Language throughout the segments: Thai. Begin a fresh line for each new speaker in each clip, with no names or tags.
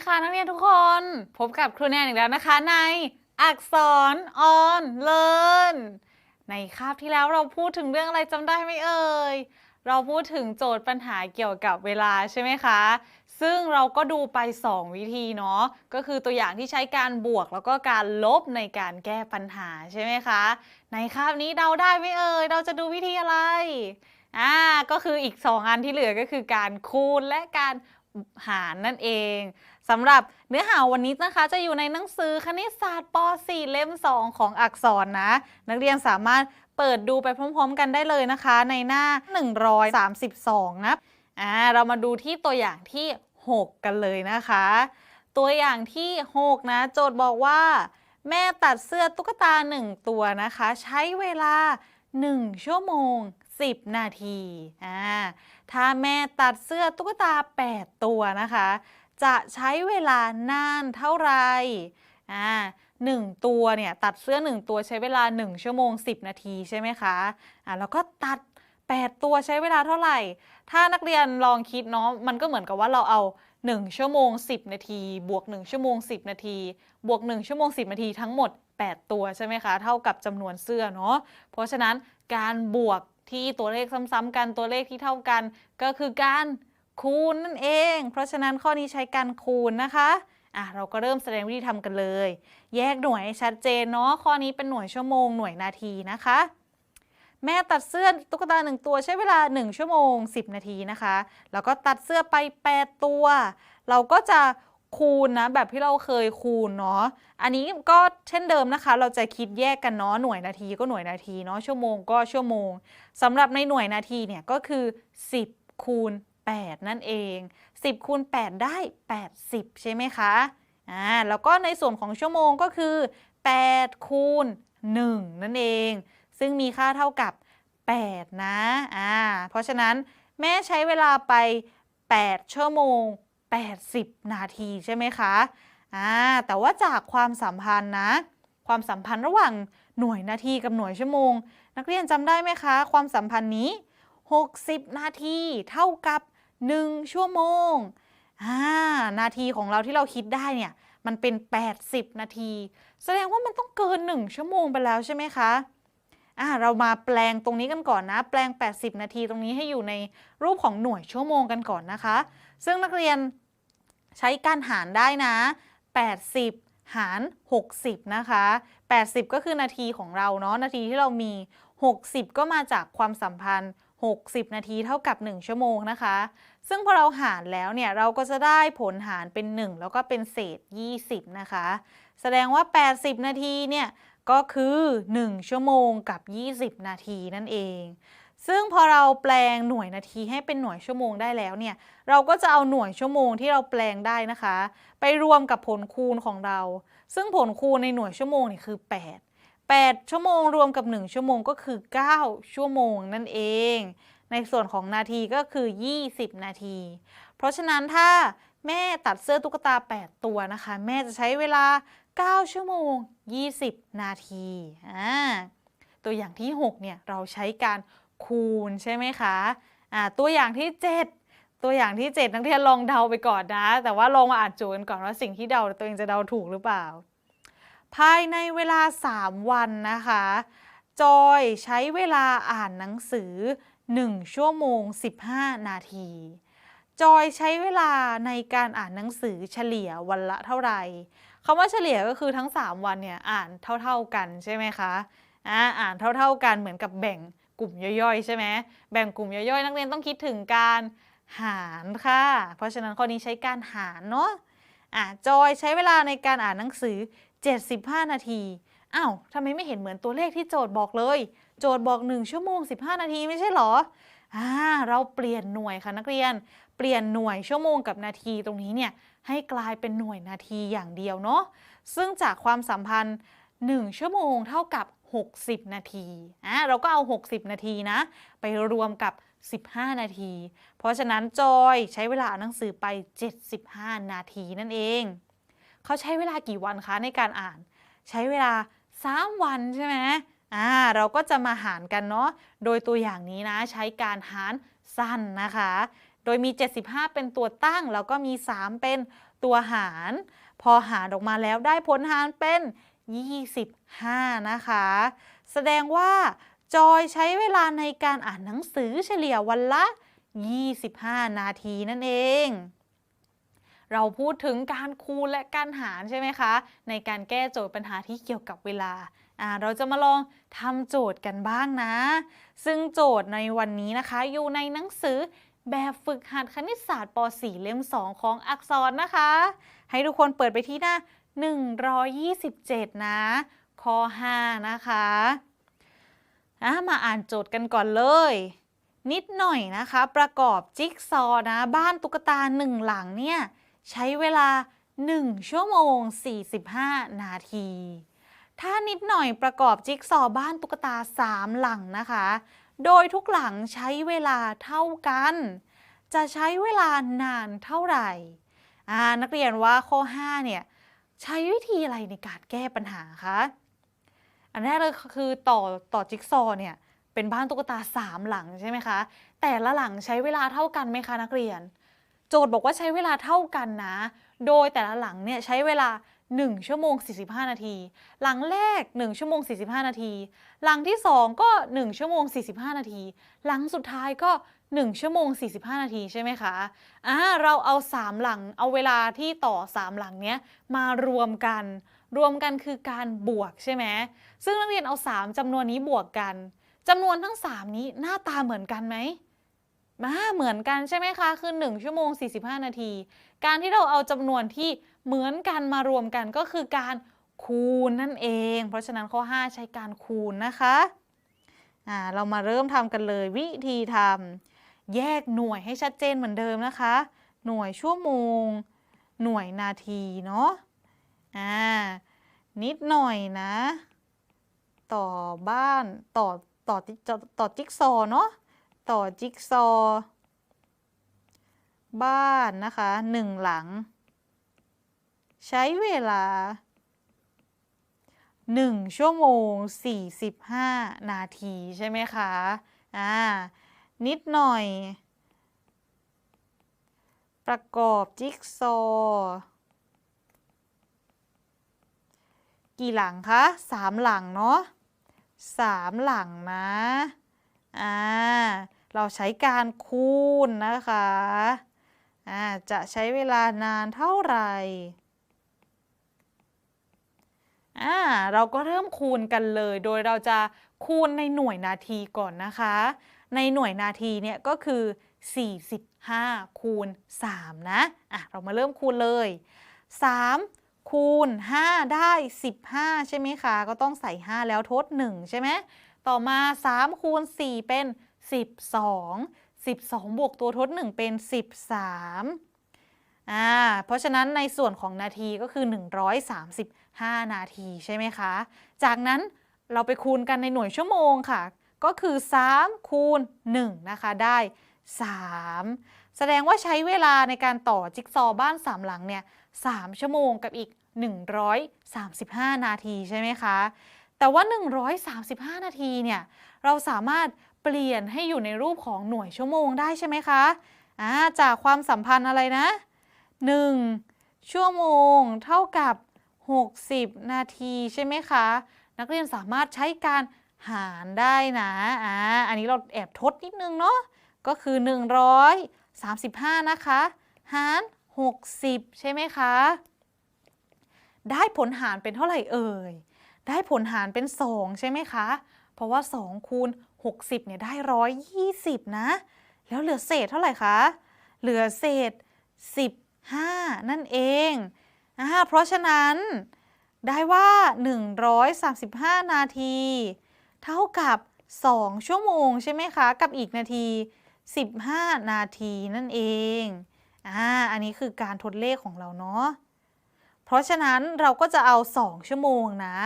ีค่ะนักเรียนทุกคน พบกับครูแนนอีกแล้วนะคะ ในอักษรออนเลินในคาบที่แล้วเราพูดถึงเรื่องอะไรจำได้ไหมเอ่ย เราพูดถึงโจทย์ปัญหาเกี่ยวกับเวลาใช่ไหมคะ ซึ่งเราก็ดูไป 2 วิธีเนาะก็คือตัวอย่างที่ใช้การบวกแล้วก็การลบในการแก้ปัญหาใช่ไหมคะ ในคาบนี้เดาได้ไหมเอ่ยเราจะดูวิธีอะไรอ่าก็คืออีก 2 อันที่เหลือก็คือการคูณและการหารนั่นเอง สำหรับเนื้อหาวันนี้นะคะ จะอยู่ในหนังสือคณิตศาสตร์ป .4 เล่ม 2 ของอักษรนะ นักเรียนสามารถเปิดดูไปพร้อม ๆ กันได้เลยนะคะ ในหน้า 132 นะอ่าเรามาดูที่ตัวอย่างที่ 6 กันเลยนะคะ ตัวอย่างที่ 6 นะ โจทย์บอกว่า แม่ตัดเสื้อตุ๊กตา 1 ตัวนะคะ ใช้เวลา 1 ชั่วโมง 10 นาทีอ่าถ้าแม่ตัดเสื้อตุ๊กตา 8 ตัวนะคะ จะใช้เวลานานเท่าไหร่อ่าหนึ่งตัวเนี่ยตัดเสื้อ 1 ตัวใช้เวลา 1 ชั่วโมง 10 นาทีใช่ไหมคะอ่าแล้วก็ตัด 8 ตัวใช้เวลาเท่าไหร่ ถ้านักเรียนลองคิดเนาะมันก็เหมือนกับว่าเราเอา 1 ชั่วโมง 10 นาที บวก 1 ชั่วโมง 10 นาที บวก 1 ชั่วโมง 10 นาทีทั้งหมด 8 ตัวใช่ไหมคะ เท่ากับจำนวนเสื้อเนาะเพราะฉะนั้นการบวกที่ตัวเลขซ้ำๆกันตัวเลขที่เท่ากันก็คือการ คูณนั่นเอง เพราะฉะนั้นข้อนี้ใช้การคูณนะคะอะเราก็เริ่มแสดงวิธีทำกันเลย แยกหน่วยชัดเจนเนาะข้อนี้เป็นหน่วยชั่วโมงหน่วยนาทีนะคะ แม่ตัดเสื้อตุ๊กตาหนึ่งตัวใช้เวลา 1 ชั่วโมง 10 นาทีนะคะ แล้วก็ตัดเสื้อไป 8 ตัว เราก็จะคูณนะแบบที่เราเคยคูณเนาะอันนี้ก็เช่นเดิมนะคะ เราจะคิดแยกกันเนาะหน่วยนาทีก็หน่วยนาทีเนาะชั่วโมงก็ชั่วโมงสำหรับในหน่วยนาทีเนี่ยก็คือ 10 คูณ 8 นั่นเอง 10คูณ8 ได้ 80 ใช่ไหมคะอ่าแล้วก็ในส่วนของชั่วโมงก็คือ8คูณ1นั่นเอง ซึ่งมีค่าเท่ากับ 8 นะอ่าเพราะฉะนั้นแม่ใช้เวลาไป 8 ชั่วโมง 80 นาทีใช่ไหมคะอ่าแต่ว่าจากความสัมพันธ์นะ ความสัมพันธ์ระหว่างหน่วยนาทีกับหน่วยชั่วโมง นักเรียนจำได้ไหมคะ ความสัมพันธ์นี้ 60 นาทีเท่ากับ 1 ชั่วโมงอ่านาทีของเราที่เราคิดได้เนี่ยมันเป็น 80 นาที แสดงว่ามันต้องเกิน 1 ชั่วโมงไปแล้วใช่ไหมคะอ่าเรามาแปลงตรงนี้กันก่อนนะ แปลง 80 นาทีตรงนี้ให้อยู่ในรูปของหน่วยชั่วโมงกันก่อนนะคะ ซึ่งนักเรียนใช้การหารได้นะ 80 หาร 60 นะคะ 80 ก็คือนาทีของเราเนาะ นาทีที่เรามี 60 ก็มาจากความสัมพันธ์ 60 นาทีเท่ากับ 1 ชั่วโมงนะคะ ซึ่งพอเราหารแล้วเนี่ยเราก็จะได้ผลหารเป็น 1 แล้วก็เป็นเศษ 20 นะคะ แสดงว่า 80 นาทีเนี่ยก็คือ 1 ชั่วโมงกับ 20 นาทีนั่นเอง ซึ่งพอเราแปลงหน่วยนาทีให้เป็นหน่วยชั่วโมงได้แล้วเนี่ย เราก็จะเอาหน่วยชั่วโมงที่เราแปลงได้นะคะ ไปรวมกับผลคูณของเรา ซึ่งผลคูณในหน่วยชั่วโมงนี่คือ 8 8 ชั่วโมงรวมกับ 1 ชั่วโมงก็คือ 9 ชั่วโมงนั่นเอง ในส่วนของนาทีก็คือ 20 นาที เพราะฉะนั้นถ้าแม่ตัดเสื้อตุ๊กตา 8 ตัวนะคะ แม่จะใช้เวลา 9 ชั่วโมง 20 นาทีอ่าตัวอย่างที่ 6 เนี่ย เราใช้การคูณใช่ไหมคะอ่าตัวอย่างที่ 7 ตัวอย่างที่ 7 นักเรียนลองเดาไปก่อนนะ แต่ว่าลองมาอ่านโจทย์กันก่อนว่าสิ่งที่เดาตัวเองจะเดาถูกหรือเปล่า ภายในเวลา 3 วันนะคะ จอยใช้เวลาอ่านหนังสือ 1 ชั่วโมง 15 นาที จอยใช้เวลาในการอ่านหนังสือเฉลี่ยวันละเท่าไหร่คำว่าเฉลี่ยก็คือทั้ง 3 วันเนี่ยอ่านเท่าๆกันใช่ไหมคะอ่าอ่านเท่าๆกันเหมือนกับแบ่งกลุ่มย่อยๆใช่ไหมแบ่งกลุ่มย่อยๆ นักเรียนต้องคิดถึงการหารค่ะ เพราะฉะนั้นข้อนี้ใช้การหารเนาะอะจอยใช้เวลาในการอ่านหนังสือ 75 นาทีอ้าวทำไมไม่เห็นเหมือนตัวเลขที่โจทย์บอกเลย โจทย์บอก 1 ชั่วโมง 15 นาทีไม่ใช่หรออ่าเราเปลี่ยนหน่วยค่ะนักเรียน เปลี่ยนหน่วยชั่วโมงกับนาทีตรงนี้เนี่ยให้กลายเป็นหน่วยนาทีอย่างเดียวเนาะซึ่งจากความสัมพันธ์ 1 ชั่วโมงเท่ากับ 60 นาทีอ่าเราก็เอา 60 นาทีนะ ไปรวมกับ 15 นาที เพราะฉะนั้นจอยใช้เวลาอ่านหนังสือไป 75 นาทีนั่นเอง เขาใช้เวลากี่วันคะในการอ่าน ใช้เวลา 3 วันใช่ไหมอ่าเราก็จะมาหารกันเนาะโดยตัวอย่างนี้นะใช้การหารสั้นนะคะ โดยมี 75 เป็นตัวตั้ง แล้วก็มี 3 เป็นตัวหาร พอหารออกมาแล้วได้ผลหารเป็น 25 นะคะ แสดงว่าจอยใช้เวลาในการอ่านหนังสือเฉลี่ยวันละ 25 นาทีนั่นเอง เราพูดถึงการคูณและการหารใช่ไหมคะ ในการแก้โจทย์ปัญหาที่เกี่ยวกับเวลาเราจะมาลองทำโจทย์กันบ้างนะ ซึ่งโจทย์ในวันนี้นะคะ อยู่ในหนังสือแบบฝึกหัดคณิตศาสตร์ป .4 เล่ม 2 ของอักษรนะคะ ให้ทุกคนเปิดไปที่หน้า 127 นะ ข้อ 5 นะคะอะมาอ่านโจทย์กันก่อนเลย นิดหน่อยนะคะ ประกอบจิ๊กซอว์นะ บ้านตุ๊กตาหนึ่งหลังเนี่ย ใช้เวลา 1 ชั่วโมง 45 นาที ถ้านิดหน่อยประกอบจิ๊กซอว์บ้านตุ๊กตา 3 หลังนะคะ โดยทุกหลังใช้เวลาเท่ากัน จะใช้เวลานานเท่าไหร่นักเรียนว่าข้อ 5 เนี่ย ใช้วิธีอะไรในการแก้ปัญหาคะอันแรกเลยคือต่อต่อจิ๊กซอว์เนี่ยเป็นบ้านตุ๊กตา 3 หลังใช่ไหมคะ แต่ละหลังใช้เวลาเท่ากันไหมคะนักเรียน โจทย์บอกว่าใช้เวลาเท่ากันนะ โดยแต่ละหลังเนี่ยใช้เวลา 1 ชั่วโมง 45 นาที หลังแรก 1 ชั่วโมง 45 นาที หลังที่ 2 ก็ 1 ชั่วโมง 45 นาที หลังสุดท้ายก็ 1 ชั่วโมง 45 นาทีใช่ไหมคะอ่าเราเอา 3 หลังเอาเวลาที่ต่อ 3 หลังเนี้ยมารวมกัน รวมกันคือการบวกใช่ไหมซึ่งนักเรียนเอา 3จำนวนนี้บวกกันจำนวนทั้ง 3 นี้หน้าตาเหมือนกันไหม มาเหมือนกันใช่ไหมคะ คือ 1 ชั่วโมง 45 นาที การที่เราเอาจำนวนที่เหมือนกันมารวมกันก็คือการคูณนั่นเอง เพราะฉะนั้นข้อ 5 ใช้การคูณนะคะอ่าเรามาเริ่มทำกันเลยวิธีทำแยกหน่วยให้ชัดเจนเหมือนเดิมนะคะ หน่วยชั่วโมง หน่วยนาทีเนาะอ่านิดหน่อยนะ ต่อบ้านต่อต่อต่อจิ๊กซอเนาะ ต่อจิ๊กซอว์บ้านนะคะหนึ่งหลัง ใช้เวลา 1 ชั่วโมง 45 นาทีใช่ไหมคะอ่านิดหน่อย ประกอบจิ๊กซอว์กี่หลังคะสามหลังเนาะสามหลังนะ อ่าเราใช้การคูณนะคะอ่าจะใช้เวลานานเท่าไหร่อ่าเราก็เริ่มคูณกันเลย โดยเราจะคูณในหน่วยนาทีก่อนนะคะ ในหน่วยนาทีเนี่ยก็คือ 45 คูณ 3 นะอะเรามาเริ่มคูณเลย 3 คูณ 5 ได้ 15 ใช่ไหมคะ ก็ต้องใส่ 5 แล้วทด 1 ใช่ไหม ต่อมา3คูณ4เป็น 12 12 บวกตัวทด 1 เป็น 13อ่าเพราะฉะนั้นในส่วนของนาทีก็คือ 135 นาทีใช่ไหมคะ จากนั้นเราไปคูณกันในหน่วยชั่วโมงค่ะ ก็คือ 3 คูณ 1 นะคะ ได้ 3 แสดงว่าใช้เวลาในการต่อจิ๊กซอว์บ้าน3หลังเนี่ย3ชั่วโมงกับอีก 135 นาทีใช่ไหมคะ แต่ว่า 135 นาทีเนี่ยเราสามารถเปลี่ยนให้อยู่ในรูปของหน่วยชั่วโมงได้ใช่ไหมคะาจากความสัมพันธ์อะไรนะ 1 ชั่วโมงเท่ากับ 60 นาทีใช่ไหมคะ นักเรียนสามารถใช้การหารได้นะอ่าอันนี้เราแอบทดนิดนึงเนาะก็คือ 135 นะคะ หาร 60 ใช่ไหมคะ ได้ผลหารเป็นเท่าไหร่เอ่ย ได้ผลหารเป็น 2 ใช่ไหมคะ เพราะว่า 2 คูณ 60เนี่ยได้ 120 นะ แล้วเหลือเศษเท่าไหร่คะ เหลือเศษ 15 นั่นเองอ่าเพราะฉะนั้นได้ว่า 135 นาที เท่ากับ 2 ชั่วโมงใช่ไหมคะ กับอีกนาที 15 นาทีนั่นเองอ่าอันนี้คือการทดเลขของเราเนาะเพราะฉะนั้นเราก็จะเอา 2 ชั่วโมงนะ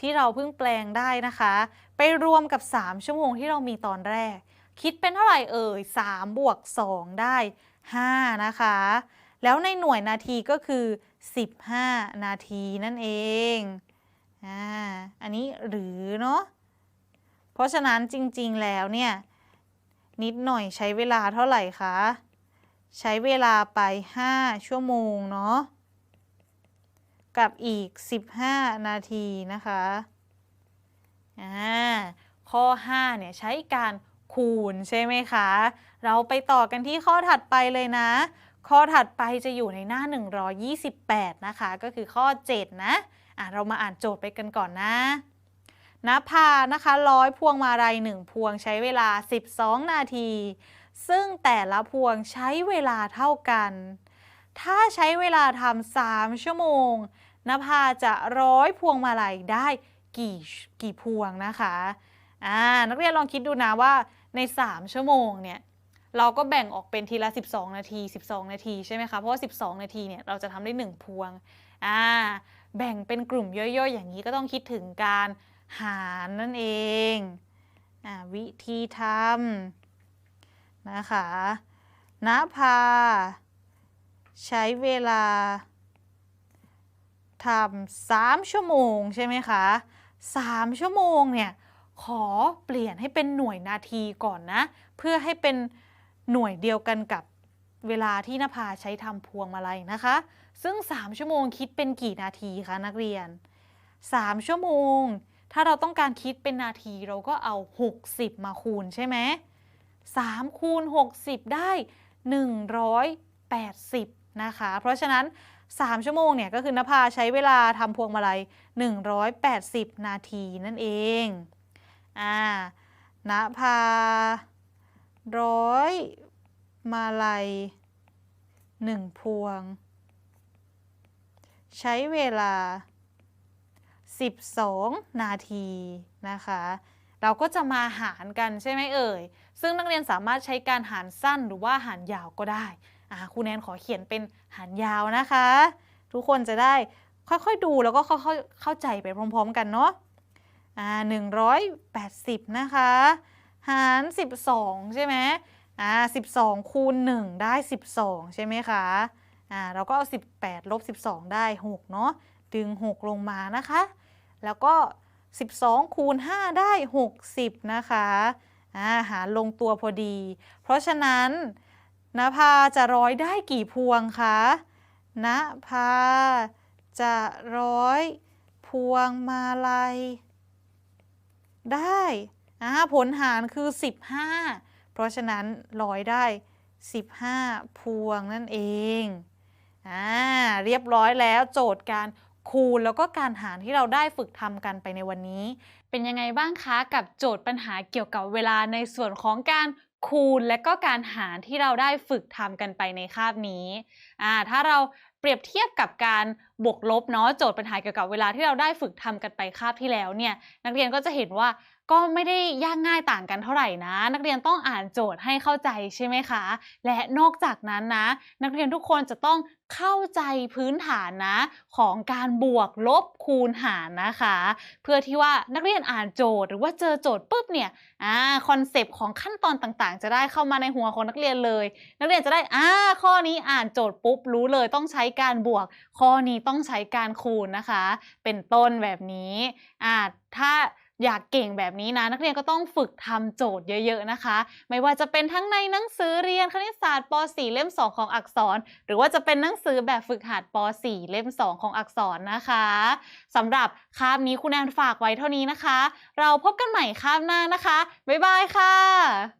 ที่เราเพิ่งแปลงได้นะคะ ไปรวมกับ 3 ชั่วโมงที่เรามีตอนแรก คิดเป็นเท่าไหร่เอ่ย 3 บวก 2 ได้ 5 นะคะ แล้วในหน่วยนาทีก็คือ 15 นาทีนั่นเองอ่าอันนี้หรือเนาะเพราะฉะนั้นจริงๆแล้วเนี่ยนิดหน่อยใช้เวลาเท่าไหร่คะ ใช้เวลาไป 5 ชั่วโมงเนาะ กับอีก 15 นาทีนะคะอ่าข้อ 5 เนี่ยใช้การคูณใช่ไหมคะ เราไปต่อกันที่ข้อถัดไปเลยนะ ข้อถัดไปจะอยู่ในหน้า 128 นะคะ ก็คือข้อ 7 นะอะเรามาอ่านโจทย์ไปกันก่อนนะนภานะคะร้อยพวงมาลัย1พวงใช้เวลา 12 นาที ซึ่งแต่ละพวงใช้เวลาเท่ากัน ถ้าใช้เวลาทำ3ชั่วโมงนภาจะร้อยพวงมาลัยได้กี่กี่พวงนะคะอ่านักเรียนลองคิดดูนะว่าใน 3 ชั่วโมงเนี่ยเราก็แบ่งออกเป็นทีละ 12 นาที 12 นาทีใช่ไหมคะ เพราะว่า 12 นาทีเนี่ยเราจะทำได้ 1 พวงอ่าแบ่งเป็นกลุ่มย่อยๆ อย่างนี้ก็ต้องคิดถึงการหารนั่นเองอ่าวิธีทำนะคะนภา ใช้เวลาทำสามชั่วโมงใช่ไหมคะสามชั่วโมงเนี่ยขอเปลี่ยนให้เป็นหน่วยนาทีก่อนนะ เพื่อให้เป็นหน่วยเดียวกันกับเวลาที่นภาใช้ทำพวงมาลัยนะคะ ซึ่ง 3 ชั่วโมงคิดเป็นกี่นาทีคะนักเรียน 3 ชั่วโมง ถ้าเราต้องการคิดเป็นนาทีเราก็เอา 60 มาคูณใช่ไหม3คูณ 60 ได้ 180 นะคะ เพราะฉะนั้น 3 ชั่วโมงเนี่ยก็คือนภาใช้เวลาทำพวงมาลัย 180 นาทีนั่นเอง อ่านภาร้อยมาลัยหนึ่งพวง ใช้เวลา 12 นาทีนะคะเราก็จะมาหารกันใช่ไหมเอ่ย ซึ่งนักเรียนสามารถใช้การหารสั้นหรือว่าหารยาวก็ได้ ครูแนนขอเขียนเป็นหารยาวนะคะ ทุกคนจะได้ค่อยๆดูแล้วก็ค่อยๆเข้าใจไปพร้อมๆกันเนาะอ่า180นะคะ หาร12ใช่ไหมอ่า12คูณ1ได้12ใช่ไหมคะอ่าเราก็เอา18ลบ12ได้6เนาะดึง6ลงมานะคะ แล้วก็12คูณ5ได้60นะคะอ่าหารลงตัวพอดี เพราะฉะนั้น นภาจะร้อยได้กี่พวงคะนภาจะร้อยพวงมาลัย ได้อ่าผลหารคือ 15 เพราะฉะนั้นร้อยได้ 15 พวงนั่นเองอ่าเรียบร้อยแล้วโจทย์การคูณแล้วก็การหารที่เราได้ฝึกทำกันไปในวันนี้ เป็นยังไงบ้างคะกับโจทย์ปัญหาเกี่ยวกับเวลาในส่วนของการ คูณและก็การหารที่เราได้ฝึกทำกันไปในคาบนี้อ่าถ้าเราเปรียบเทียบกับการ บวกลบเนาะโจทย์ปัญหาเกี่ยวกับเวลาที่เราได้ฝึกทำกันไปคาบที่แล้วเนี่ยนักเรียนก็จะเห็นว่าก็ไม่ได้ยากง่ายต่างกันเท่าไหร่นะ นักเรียนต้องอ่านโจทย์ให้เข้าใจใช่ไหมคะ และนอกจากนั้นนะ นักเรียนทุกคนจะต้องเข้าใจพื้นฐานนะ ของการบวกลบคูณหารนะคะ เพื่อที่ว่านักเรียนอ่านโจทย์หรือว่าเจอโจทย์ปุ๊บเนี่ยอ่าคอนเซปต์ของขั้นตอนต่างๆ จะได้เข้ามาในหัวของนักเรียนเลย นักเรียนจะได้อ่าข้อนี้อ่านโจทย์ปุ๊บรู้เลยต้องใช้การบวกข้อนี้ต้อง้องใช้การคูณนะคะ เป็นต้นแบบนี้อ่าถ้าอยากเก่งแบบนี้นะ นักเรียนก็ต้องฝึกทำโจทย์เยอะๆนะคะ ไม่ว่าจะเป็นทั้งในหนังสือเรียนคณิตศาสตร์ป .4 เล่ม 2 ของอักษร หรือว่าจะเป็นหนังสือแบบฝึกหัดป .4 เล่ม 2 ของอักษรนะคะสำหรับคาบนี้คุณแอนฝากไว้เท่านี้นะคะ เราพบกันใหม่คาบหน้านะคะบ๊ายบายค่ะ